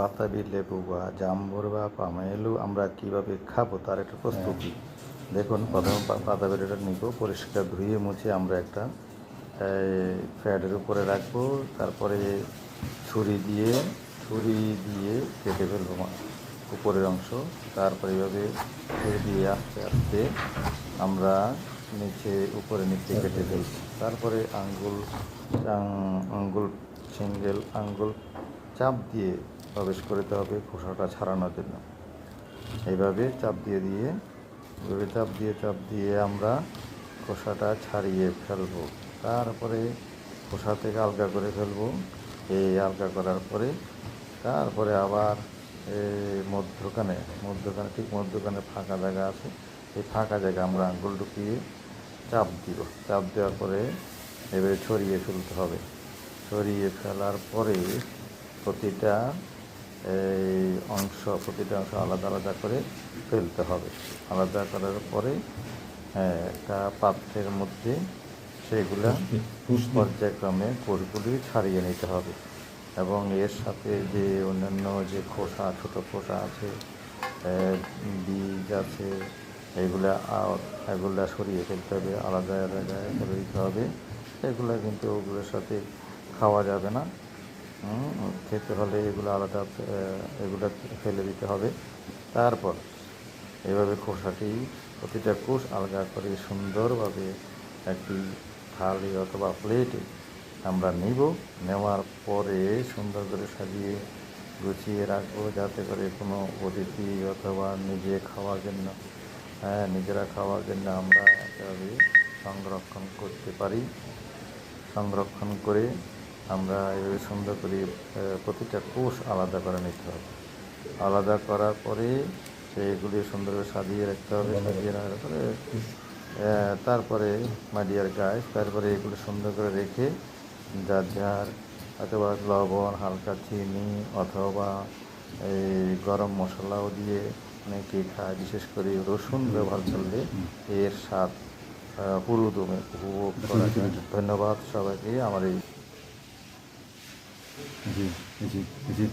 বাতাবি লেবু বা জাম্বুর বা পামেলু আমরা কীভাবে খাব তার একটা প্রস্তুতি। দেখুন প্রথমে পা- পাতাবিটা নিব পরিষ্কার ধুয়ে মুছে আমরা একটা ফ্যাটের উপরে রাখব তারপরে ছুরি দিয়ে ছুরি দিয়ে কেটে ফেলব উপরের অংশ। তারপরে এভাবে ছুরি দিয়ে আস্তে আস্তে আমরা নিচে উপরে নিচে কেটে ফেলব। তারপরে আঙ্গুল আঙ্গুল সিঙ্গেল আঙ্গুল চাপ দিয়ে প্রবেশ করতে হবে খোসাটা ছাড়ানোর জন্য। এইভাবে চাপ দিয়ে দিয়ে এভাবে চাপ দিয়ে চাপ দিয়ে আমরা খোসাটা ছাড়িয়ে ফেলব। তারপরে খোসা থেকে আলগা করে ফেলব। এই আলগা করার পরে তারপরে আবার মধ্যখানে মধ্যখানে, ঠিক মধ্যখানে ফাঁকা জায়গা আছে। এই ফাঁকা জায়গা আমরা আঙ্গুল ঢুকিয়ে চাপ দিব। চাপ দেওয়ার পরে এবারে ছড়িয়ে ফেলতে হবে। ছড়িয়ে ফেলার পরে প্রতিটা এই অংশ প্রতিটা অংশ আলাদা আলাদা করে ফেলতে হবে। আলাদা করার পরে হ্যাঁ, একটা পাত্রের মধ্যে সেগুলা পর্যায়ক্রমে কোষগুলি ছাড়িয়ে নিতে হবে এবং এর সাথে যে অন্যান্য যে খোসা ছোট খোসা আছে বীজ আছে এগুলা এগুলা সরিয়ে ফেলতে হবে আলাদা আলাদা ফেলে দিতে হবে। এগুলা কিন্তু ওগুলোর সাথে খাওয়া যাবে না। খেতে হলে এগুলো আলাদা এগুলো ফেলে দিতে হবে। তারপর এভাবে খোসাটি প্রতিটা কোষ আলগা করে সুন্দরভাবে একটি থালি অথবা প্লেটে আমরা নিব। নেওয়ার পরে সুন্দর করে সাজিয়ে গুছিয়ে রাখব যাতে করে কোনো অতিথি অথবা নিজে খাওয়ার জন্য হ্যাঁ নিজেরা খাওয়ার জন্য আমরা এভাবে সংরক্ষণ করতে পারি। সংরক্ষণ করে আমরা এভাবে সুন্দর করে প্রতিটা কোষ আলাদা করে নিতে হবে। আলাদা করার পরে সেইগুলি সুন্দর করে সাজিয়ে রাখতে হবে, সাজিয়ে রাখার পরে তারপরে মাডিয়ার গাছ তারপরে এগুলো সুন্দর করে রেখে যার যার অথবা লবণ, হালকা চিনি অথবা এই গরম মশলাও দিয়ে অনেকে খায়, বিশেষ করে রসুন ব্যবহার করলে এর স্বাদ পুরোদমে উপভোগ করা ধন্যবাদ সবাইকে, আমার এই 还行还行还行